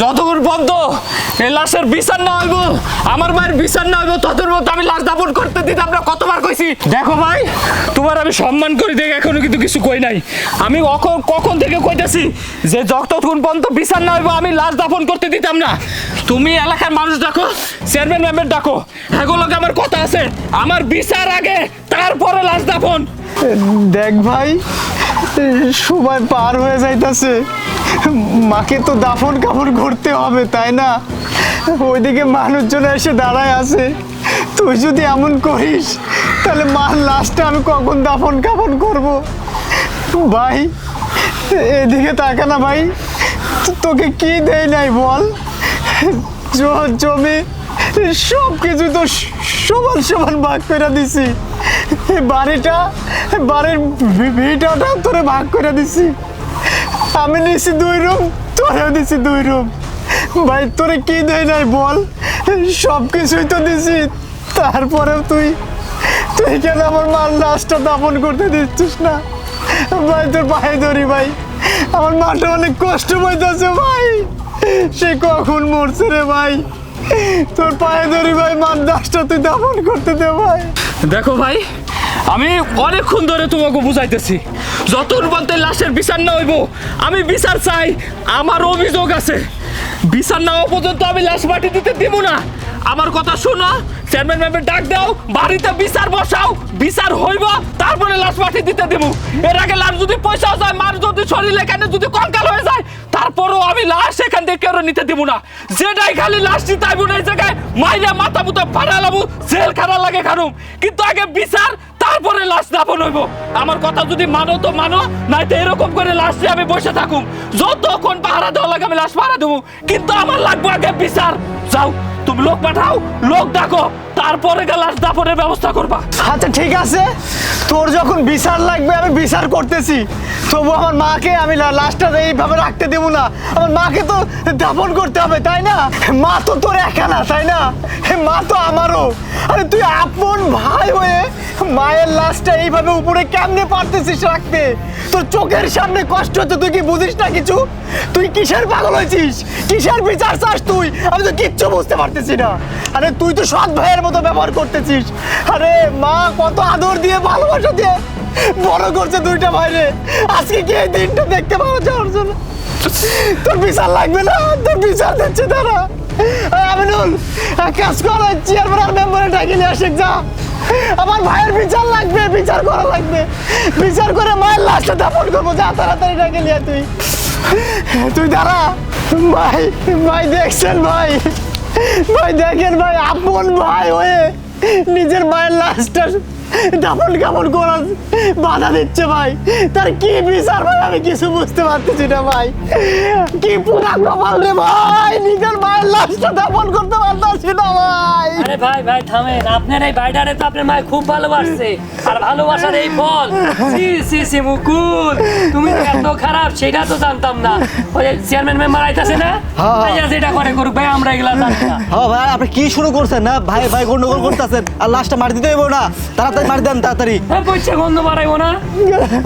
যতক্ষণ পর্যন্ত এই লাশের বিচার না হইব, আমার মায়ের বিচার না হইব ততক্ষণ মধ্যে আমি লাশ দাপন করতে দিতাম না কতবার কইছি? দেখো ভাই, তোমার আমি সম্মান করি দেখে এখনও কিন্তু কিছু কই নাই। আমি কখন থেকে কইতেছি যে যতক্ষণ পর্যন্ত বিচার না হইব, আমি লাশ দাপন করতে দিতাম না। তুমি এলাকার মানুষ ডাকো, চেয়ারম্যান ম্যামের ডাকো, এগুলোকে আমার কথা আছে। আমার বিচার আগে, তারপরে লাশ দাপন। দেখ ভাই সময় পার হয়ে যাইতাছে। মাকে তো দাফন কাপড় করতে হবে, তাই না? ওইদিকে মানুষজন এসে দাঁড়ায় আছে। তুই যদি এমন করিস, তাহলে মার লাশটা আমি কখন দাফন কাপড় করব? ভাই, এদিকে তাকা না ভাই। তোকে কি দেয় নাই বল? জমি, সব কিছু তো সমান সমান ভাগ করে দিছি। বাড়িটা বাড়ির ভিটাটা তোরে ভাগ করে দিছি। আমি নিছি দুই রুম, তোরেও দিছি দুই রুম। ভাই, তোরে কি দেয় নাই বল? সব কিছুই তো দিছি, তারপরেও তুই তুই কেন আমার মার লাশটা দাপন করতে দিচ্ছিস না? ভাই, তোর পায়ে ধরি ভাই, আমার মাটা অনেক কষ্ট পাইতেছে ভাই। সে কখন মরছে রে ভাই? তোর পায়ে ধরি ভাই মার লাশটা তুই দাপন করতে দে ভাই। দেখো ভাই, আমি অনেকক্ষণ ধরে তোমাকে বুঝাইতেছি। যতক্ষণ পর্যন্ত লাশের বিচার না হইব, আমি বিচার চাই। আমার অভিযোগ আছে। বিচার না হওয়া পর্যন্ত আমি লাশ মাটি দিতে দিব না। আমার কথা শোনো, চেয়ারম্যান ম্যামের ডাক দাও, বাড়িতে বিচার বসাও, বিচার হইব, তারপরে লাশ মাটি দিতে দেব। এর আগে লাশ যদি পয়সা যায়, মার যদি শরীরে কেন যদি কঙ্কাল হয়ে যায়, তারপরও আমি লাশ এখান থেকে কেউ নিতে দিব না। যেটাই খালি লাশ নিতে আইব না এই জায়গায়, মাইরা মাথা মুতা ফাড়া লাবু জেল খানা লাগে খানুম। কিন্তু আগে বিচার তারপরে লাশ দাফন হইব। আমার কথা যদি মানো তো মানো নাই তো এরকম করে লাশ আমি বসে থাকুম। যতক্ষণ পাহারা দেওয়া লাগে আমি লাশ পাহারা দেবো। কিন্তু আমার লাগবে আগে বিচার। যাও, তুমি লোক পাঠাও, লোক ডাকো, তারপরে লাশ দাফনের ব্যবস্থা করবা। আচ্ছা ঠিক আছে। তোর যখন বিচার লাগবে, আমি বিচার করতেছি। তবু আমার মাকে আমি লাশটা এইভাবে রাখতে দেবো না। আমার মাকে তো দাপন করতে হবে, তাই না? মা তো তোর একা না, তাই না? মা তো আমারও। আরে, তুই আপন ভাই হয়ে মায়ের লাশটা এইভাবে উপরে কেমনে পারতেছিস রাখতে? তোর চোখের সামনে কষ্ট হচ্ছে, তুই কি বুঝিস না কিছু? তুই কিসের পাগল হয়েছিস? কিসের বিচার চাস তুই? আমি তো কিচ্ছু বুঝতে পারতেছি না। আরে তুই তো সৎ ভাইয়ের মতো ব্যবহার করতেছিস। আরে মা, কত আদর দিয়ে, ভালোবাসা দিয়ে বড় করছে দুইটা ভাইরে। আজকে কি এই দিনটা দেখতে পাওয়া যাওয়ার জন্য? তোর বিচার লাগবে না? তোর বিচার দিচ্ছে তারা। আমিনুল কাজ কর চেয়ারম্যান আর মেম্বারে ডাকি নিয়ে আসে যা। আমার ভাইয়ের বিচার লাগবে, বিচার করা লাগবে। বিচার করে মায়ের লাশটা দাপন করব, যা তাড়াতাড়ি ডাকে নিয়ে তুই। তুই দাঁড়া। ভাই ভাই দেখছেন ভাই? ভাই দেখেন ভাই, আপন ভাই হয়ে নিজের মায়ের লাশটা দাপন কাপন করার বাধা দিচ্ছে ভাই। তার কি বিচার ভাই? আমি কিছু বুঝতে পারতেছি না ভাই। কি পুরা কপাল রে ভাই? নিজের মায়ের লাশটা দাপন করতে পারতেছি না ভাই। আরে ভাই ভাই থামেন। আপনার এই বাইটারে তো আপনার মায় খুব ভালোবাসছে। আর ভালোবাসার এই ফল। সি সি সি মুকুল। তুমি এত খারাপ সেটা তো জানতাম না। ওই চেয়ারম্যান মেম্বার আইতাছে না? হ্যাঁ। আইয়া যেটা করে করুক ভাই আমরা এগুলা জানি না। হ্যাঁ ভাই আপনি কি শুরু করছেন? না ভাই ভাই গন্ডগোল করতেছেন। আর লাশটা মার দিতে হইব না। তাড়াতাড়ি মার দেন তাড়াতাড়ি। হ্যাঁ পয়সা গন্ধ বাড়াইবো না।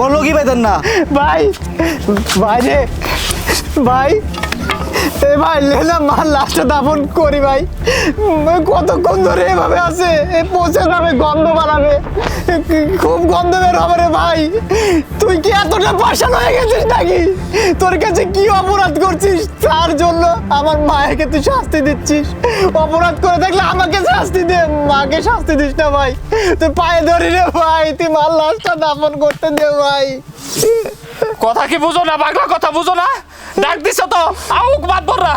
বলল কি পাইতেন না? ভাই ভাই রে ভাই। এ ভাই, লেনা মার লাশটা দাফন করি ভাই। কতক্ষণ ধরে এভাবে আছে? এ পচে যাবে গন্ধ বাড়াবে। খুব গন্ধ বের হবে রে ভাই। তুই কি এতটা পাশান হয়ে গেছিস নাকি? তোর কাছে কি অপরাধ করছিস? তার জন্য আমার মায়েকে তুই শাস্তি দিচ্ছিস। অপরাধ করে থাকলে আমাকে শাস্তি দে। মাকে শাস্তি দিস না ভাই। তুই পায়ে ধরি রে ভাই। তুই মার লাশটা দাফন করতে দে ভাই। কথা কি বুঝো না? বাংলা কথা বুঝো না? ডাক দিছ তো? আউক বাদ বড়রা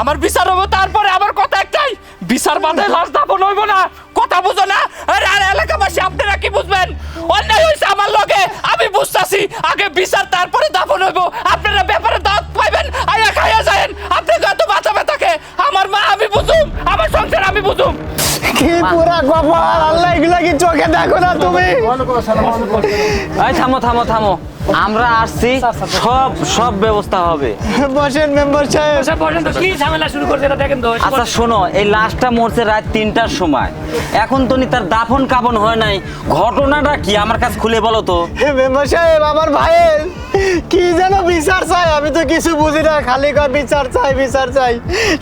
আমার বিচার হবে, তারপরে আমার কথা একটাই। বিচার বাদে লাশ দাপন হইব না। কথা বুঝো না? আরে আরে, এলাকাবাসী, আপনারা কি বুঝবেন? অন্যায় হয়েছে আমার লগে। আমি বুঝতাছি, আগে বিচার, তারপরে দাপন হইব। আপনারা ব্যাপারে কি পুরা কপাল আল্লাহ এগুলা কি চোখে দেখো না তুমি? এই থামো থামো থামো। আমরা আসছি সব সব ব্যবস্থা হবে। বসেন মেম্বার সাহেব। বসে পর্যন্ত কি ঝামেলা শুরু করছে এটা দেখেন তো আচ্ছা শোনো এই লাশটা মরছে রাত তিনটার সময়। এখন তো নি তার দাফন কাপন হয় নাই। ঘটনাটা কি আমার কাছে খুলে বলো তো। মেম্বার সাহেব আমার ভাইয়ের কি যেন বিচার চাই আমি তো কিছু বুঝি না খালি কয় বিচার চাই বিচার চাই।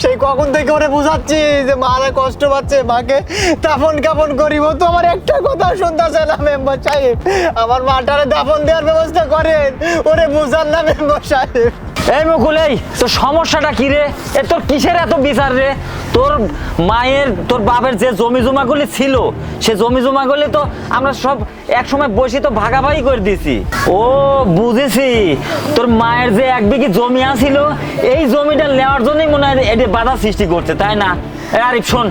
সেই কখন থেকে ওরে বুঝাচ্ছি যে মারা কষ্ট পাচ্ছে মাকে দাফন কাপন করিব। তো আমার একটা কথা শুনতেছে না, মেম্বার সাহেব। আমার মাটারে দাফন দেওয়ার ব্যবস্থা করেন। ওরে বুঝান না, মেম্বার সাহেব। এই মুকুল, এই, তোর সমস্যাটা কি রে? এ তোর কিসের এত বিচার রে? তোর মায়ের, তোর বাপের যে জমি জমাগুলি ছিল, সে জমি জমাগুলি তো আমরা সব এক সময় বসে তো ভাগাভাগি করে দিছি ও, বুঝেছি। তোর মায়ের যে এক বিঘি জমি আছিল এই জমিটা নেওয়ার জন্যই মনে হয় এটি বাধা সৃষ্টি করছে, তাই না? আরিফ, শোন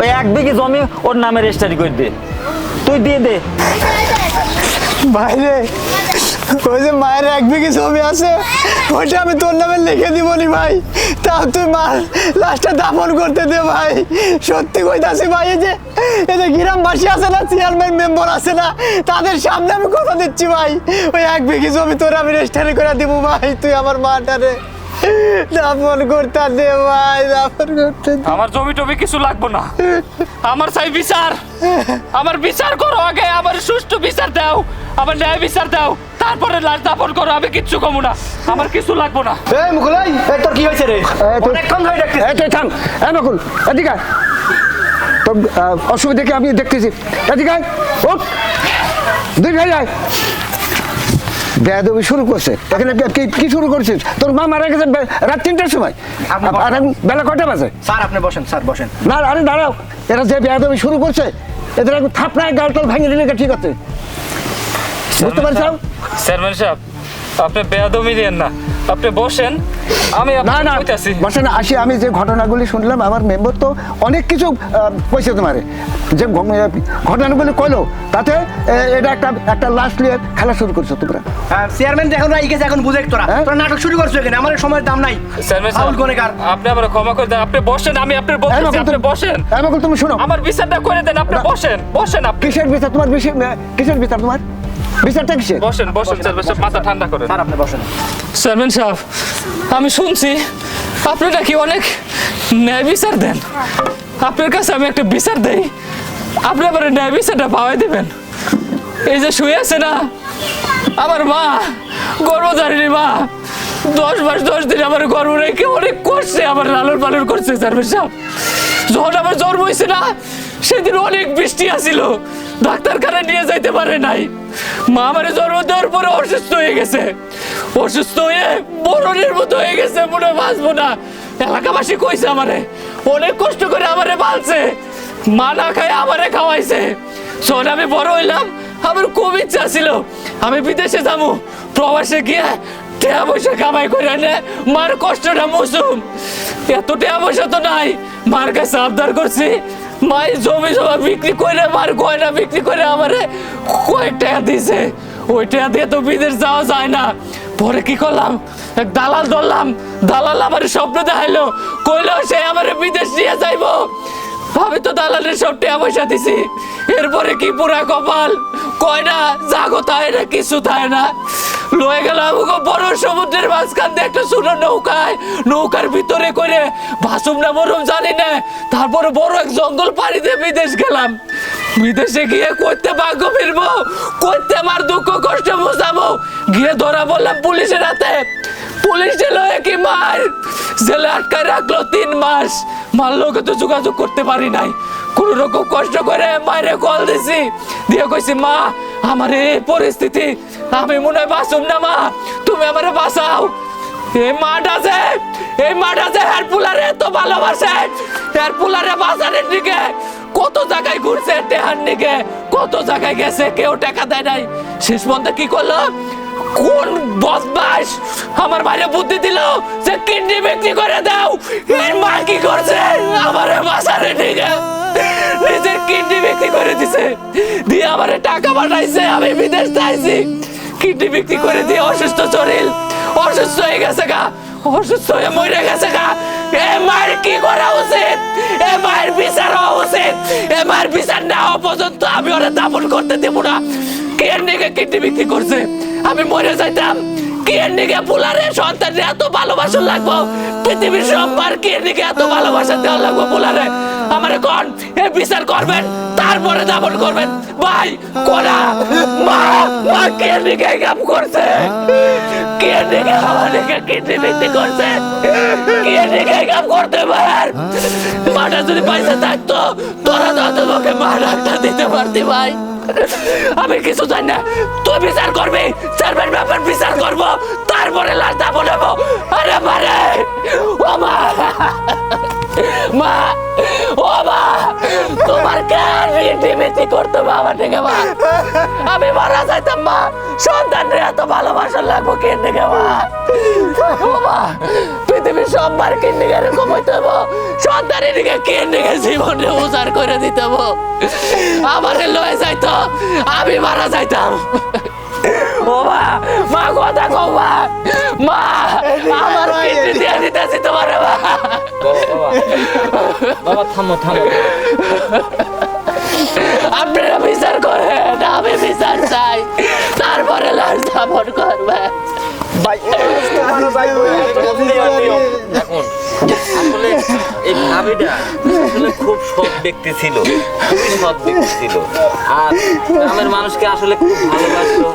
ওই এক বিঘি জমি ওর নামে রেজিস্টারি করে দে। তুই দিয়ে দে। বাইরে ওই যে মায়ের এক বিঘি ছবি আছে, ওইটা আমি তোর নামে লিখে দিব নি ভাই। তা তুই মা লাশটা দাফন করতে দে ভাই। সত্যি কইতাছি ভাই, এই যে এই যে গ্রামবাসী আছে না চেয়ারম্যান মেম্বার আছে না, তাদের সামনে আমি কথা দিচ্ছি ভাই। ওই এক বিঘি জমি তোর আমি রেজিস্টারি করে দিব ভাই, তুই আমার মাটারে। দাফন করতে দে ভাই দাফন করতে আমার জমি টমি কিছু লাগবো না। আমার চাই বিচার। আমার বিচার করো আগে আমার সুষ্ঠু বিচার দাও আমার ন্যায় বিচার দাও তারপরে লাশ দাপন করো আমি কিচ্ছু কমু না। আমার কিছু লাগবো না। এই মুকুল এই এই তোর কি হয়েছে রে? অনেকক্ষণ ধরে ডাকতেছি এই তুই থাম। এই নকুল এদিকে তো আহ, অসুবিধা কি আমি দেখতেছি? এদিকে। উঠ। দুই ভাই আয়। বেয়াদবি শুরু করছে। তখন কি- শুরু করছিস? তোর মা মারা গেছে রাত তিনটার সময়। আর বেলা কটা বাজে? স্যার আপনি বসেন স্যার বসেন। না আরে দাঁড়াও। এরা যে বেয়াদবি শুরু করছে এদের এখন থাপড়ায় গালটাল ভেঙে দিলে ঠিক আছে? বুঝতে পারছ? চেয়ারম্যান সাহেব আপনি বেয়াদবি দেন না। আপনি বসেন আমি না না কইতাছি। বসে না আসি আমি যে ঘটনাগুলি শুনলাম আমার মেম্বার তো অনেক কিছু কইছে তোমারে যে ঘটনাগুলি কইলো তাতে এটা একটা একটা লাস্ট নিয়ে খেলা শুরু করছ তোমরা চেয়ারম্যান এখন রাই গেছে এখন বুঝে তোরা। হ্যাঁ? তোরা নাটক শুরু করছ এখানে আমার সময়ের দাম নাই। চেয়ারম্যান সাহেব ফাউল আপনি আমার ক্ষমা করে দেন আপনি বসেন আমি আপনার বলতেছি আপনি বসেন। এই বকুল, তুমি শোনো। আমার বিচারটা করে দেন আপনি বসেন বসেন আপনি। কিসের বিচার? তোমার কিসের বিচার তোমার? বিচারটা কিসের? বসেন বসেন সাহেব মাথা ঠান্ডা করেন। স্যার আপনি বসেন। চেয়ারম্যান সাহেব, আমি শুনছি আপনি নাকি অনেক ন্যায় বিচার দেন। আপনার কাছে আমি একটা বিচার দেই। আপনি আবার ন্যায় বিচারটা পাওয়াই দেবেন। এই যে শুয়ে আছে না, আমার মা, গর্ভধারিণী মা, দশ মাস, দশ দিন আমার গর্ভ রেখে অনেক করছে আমার লালন পালন করছে চেয়ারম্যান সাহেব। যখন আমার জ্বর হয়েছে না, সেদিন অনেক বৃষ্টি আসিল। ডাক্তারখানা নিয়ে যাইতে পারে নাই। মা আমার জন্ম দেওয়ার পরে অসুস্থ হয়ে গেছে। অসুস্থ হয়ে মরণের মতো হয়ে গেছে, মনে বাঁচবো না। এলাকাবাসী কইছে আমারে, অনেক কষ্ট করে আমারে পালছে মা না খায় আমারে খাওয়াইছে। শোন, আমি বড় হইলাম, আমার খুব ইচ্ছা ছিল, আমি বিদেশে যাব, প্রবাসে গিয়ে টাকা পয়সা কামাই করে এনে মার কষ্টটা মৌসুম এত টাকা পয়সা তো নাই, মার কাছে আবদার করছি। মাই জমি জমা বিক্রি করে, মার গয়না বিক্রি করে আমারে কয়েক টাকা দিয়েছে ওই টাকা দিয়ে তো বিদেশ যাওয়া যায় না। পরে কি করলাম? এক দালাল ধরলাম। দালাল আমার স্বপ্ন দেখাইলো। কইলো সে আমার বিদেশ নিয়ে যাইবো। আমি তো দালালের সব টাকা পয়সা দিছি। এরপরে কি পুরা কপাল? কয় না, জাগো তাই না, কিছু তাই না। লয়ে গেল। আমাকে বড় সমুদ্রের মাঝখান দিয়ে একটা ছোট নৌকায়, নৌকার ভিতরে করে ভাসুম না মরুম জানি না। তারপরে বড় এক জঙ্গল পাড়ি দিয়ে বিদেশ গেলাম। বিদেশে গিয়ে করতে ভাগ্য ফিরবো, করতে আমার দুঃখ কষ্ট বুঝাবো। গিয়ে ধরা বললাম পুলিশের হাতে। পুলিশ জেলে কি মার, জেলে আটকায় রাখল তিন মাস। মারলোকে তো যোগাযোগ করতে পারি নাই। কোন রকম কষ্ট করে মায়ের কল দিছি। দিয়ে কইছি, মা, আমার এই পরিস্থিতি আমি মনে হয় না, মা। তুমি আমারে বাঁচাও। এই মাঠ আছে, এই মাঠ আছে হেয়ারপুলারে এত ভালোবাসে। হেয়ারপুলারে বাজারের দিকে কত জায়গায় ঘুরছে টেহার দিকে, কত জায়গায় গেছে, কেউ টাকা দেয় নাই। শেষ পর্যন্ত কি করল? কোন বদমাস আমার বাইরে বুদ্ধি দিল যে কিডনি বিক্রি করে দাও। এর মা কি করছে? আমার বাসারে নিয়ে নিজের কিডনি বিক্রি করে দিছে। দিয়ে আমার টাকা পাঠাইছে, আমি বিদেশ চাইছি কিডনি বিক্রি করে দিয়ে অসুস্থ শরীর। অসুস্থ হয়ে গেছে গা। অসুস্থ হয়ে মরে গেছে গা। এ মার কি করা উচিত? এ মায়ের বিচার হওয়া উচিত। এ মায়ের বিচার না হওয়া পর্যন্ত আমি ওরা দাপন করতে দেবো না। কে নিকে কিডনি বিক্রি করছে? আমি মরে যাইতাম। কে নিকে পোলারে সন্তান এত ভালোবাসা লাগবো? পৃথিবীর সববার কে নিকে এত ভালোবাসা দেওয়া লাগবো পোলারে? আমার কোন এ বিচার করবেন, তারপরে দাপন করবেন। ভাই কোনা মা মা কে নিকে কাম করছে? কে আমার নিকে কিডনি বিক্রি করছে? কে নিকে কাম করতে পার? মাটা যদি পয়সা থাকতো, তোরা তো তোমাকে মা দিতে পারতি ভাই। আমি কিছু জানি না, তুই বিচার করবি বাবা থেকে মা। আমি মারা যাইতাম, মা। সন্তানের এত ভালোবাসা লাগবো কে থেকে মা? মা, পৃথিবীর সববার কিনে এরকম হইতে হব সন্তানের দিকে কিনে জীবনে উজাড় করে দিতে হব আমারে লয়ে যাইতো, আমি মারা যাইতাম। ও মা কথা কও, মা। মা, আমার কিডনি দিয়ে দিতেছি তোমার, মা। বাবা, থামো থামো। আপনারা বিচার করেন আমি বিচার চাই তারপরে লাশ দাপন করবে এখন আসলে এই ভাবিটা আসলে খুব সৎ ব্যক্তি ছিল খুবই সৎ ব্যক্তি ছিল। আর গ্রামের মানুষকে আসলে খুব ভালোবাসতো।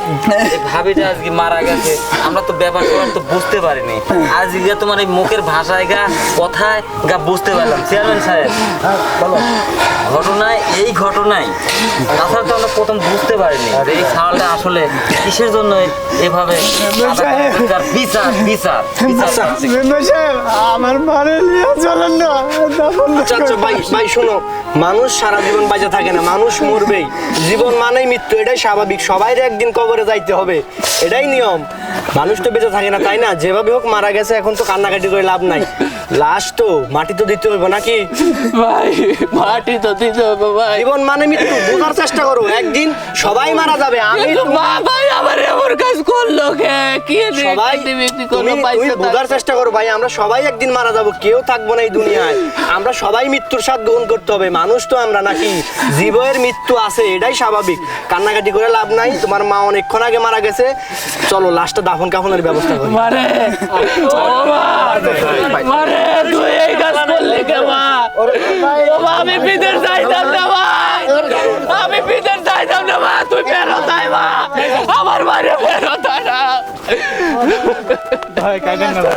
এই ভাবিটা আজকে মারা গেছে। আমরা তো ব্যাপার স্যাপার তো বুঝতে পারিনি। আজকে তোমার এই মুখের ভাষায় গা কথায় গা বুঝতে পারলাম। চেয়ারম্যান সাহেব ঘটনায় এই ঘটনায় তাছাড়া তো আমরা প্রথম বুঝতে পারিনি যে এই খাওয়াটা আসলে কিসের জন্য এভাবে বিচার বিচার বিচার। আমার মারে নিয়ে চলেন না। দাফন ভাই ভাই শোনো মানুষ সারা জীবন বাঁচে থাকে না মানুষ মরবেই। জীবন মানেই মৃত্যু এটাই স্বাভাবিক। সবাই একদিন কবরে যাইতে হবে এটাই নিয়ম। মানুষ তো বেঁচে থাকে না তাই না? যেভাবে হোক মারা গেছে এখন তো কান্নাকাটি করে লাভ নাই। লাশ তো মাটি তো দিতে হইব নাকি? ভাই মাটি তো দিতে হবে ভাই। জীবন মানে মৃত্যু বোঝার চেষ্টা করো। একদিন সবাই মারা যাবে আমি ভাই আমার এমন কাজ করল কে? কি সবাই তুমি বোঝার চেষ্টা করো ভাই আমরা সবাই একদিন মারা যাব কেউ থাকব না এই দুনিয়ায়। আমরা সবাই মৃত্যুর স্বাদ গ্রহণ করতে হবে মানুষ তো আমরা নাকি। জীবের মৃত্যু আছে এটাই স্বাভাবিক। কান্নাকাটি করে লাভ নাই তোমার মা অনেকক্ষণ আগে মারা গেছে। চলো লাস্টে দাফন কাফনের ব্যবস্থা করি। মারে। ও মা মারে। তুই এই কাজ করলি কে মা মা আমি পিদের যাইতাম না মা আমি বিদেশ যাইতাম না মা তুই ফেরত আয় মা। আমার বাড়ি ফেরত আয় না। ভাই কাটেন না।